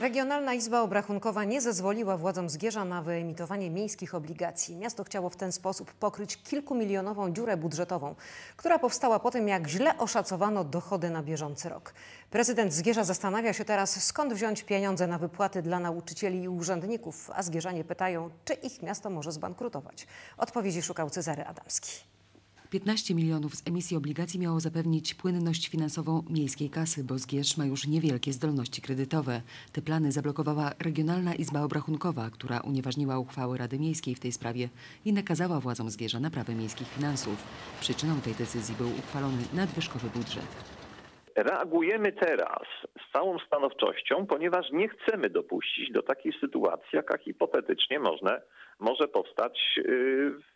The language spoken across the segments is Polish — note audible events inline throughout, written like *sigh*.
Regionalna Izba Obrachunkowa nie zezwoliła władzom Zgierza na wyemitowanie miejskich obligacji. Miasto chciało w ten sposób pokryć kilkumilionową dziurę budżetową, która powstała po tym, jak źle oszacowano dochody na bieżący rok. Prezydent Zgierza zastanawia się teraz, skąd wziąć pieniądze na wypłaty dla nauczycieli i urzędników, a Zgierzanie pytają, czy ich miasto może zbankrutować. Odpowiedzi szukał Cezary Adamski. 15 milionów z emisji obligacji miało zapewnić płynność finansową miejskiej kasy, bo Zgierz ma już niewielkie zdolności kredytowe. Te plany zablokowała Regionalna Izba Obrachunkowa, która unieważniła uchwałę Rady Miejskiej w tej sprawie i nakazała władzom Zgierza naprawę miejskich finansów. Przyczyną tej decyzji był uchwalony nadwyżkowy budżet. Reagujemy teraz z całą stanowczością, ponieważ nie chcemy dopuścić do takiej sytuacji, jaka hipotetycznie może, może powstać yy,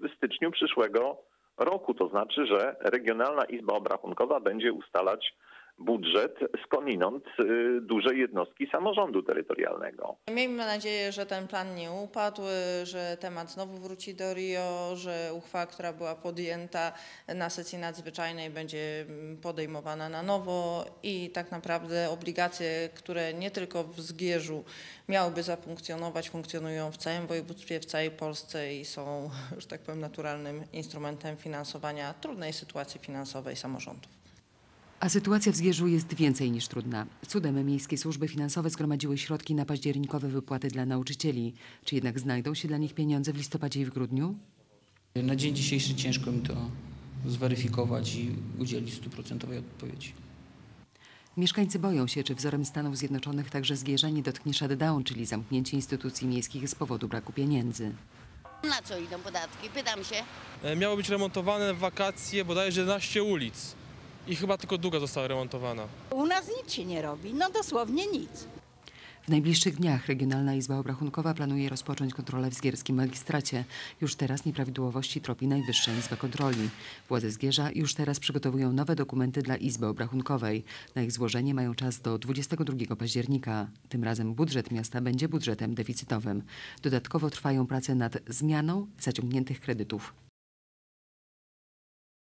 w styczniu przyszłego roku. To znaczy, że Regionalna Izba Obrachunkowa będzie ustalać budżet skądinąd y, dużej jednostki samorządu terytorialnego. Miejmy nadzieję, że ten plan nie upadł, że temat znowu wróci do Rio, że uchwała, która była podjęta na sesji nadzwyczajnej będzie podejmowana na nowo i tak naprawdę obligacje, które nie tylko w Zgierzu miałyby zafunkcjonować, funkcjonują w całym województwie, w całej Polsce i są, *laughs* że tak powiem, naturalnym instrumentem finansowania trudnej sytuacji finansowej samorządów. A sytuacja w Zgierzu jest więcej niż trudna. Cudem miejskie służby finansowe zgromadziły środki na październikowe wypłaty dla nauczycieli. Czy jednak znajdą się dla nich pieniądze w listopadzie i w grudniu? Na dzień dzisiejszy ciężko mi to zweryfikować i udzielić stuprocentowej odpowiedzi. Mieszkańcy boją się, czy wzorem Stanów Zjednoczonych także Zgierza nie dotknie shutdown, czyli zamknięcie instytucji miejskich z powodu braku pieniędzy. Na co idą podatki? Pytam się. E, Miało być remontowane w wakacje bodajże 11 ulic i chyba tylko druga została remontowana. U nas nic się nie robi, no dosłownie nic. W najbliższych dniach Regionalna Izba Obrachunkowa planuje rozpocząć kontrolę w zgierskim magistracie. Już teraz nieprawidłowości tropi Najwyższa Izba Kontroli. Władze Zgierza już teraz przygotowują nowe dokumenty dla Izby Obrachunkowej. Na ich złożenie mają czas do 22 października. Tym razem budżet miasta będzie budżetem deficytowym. Dodatkowo trwają prace nad zmianą zaciągniętych kredytów.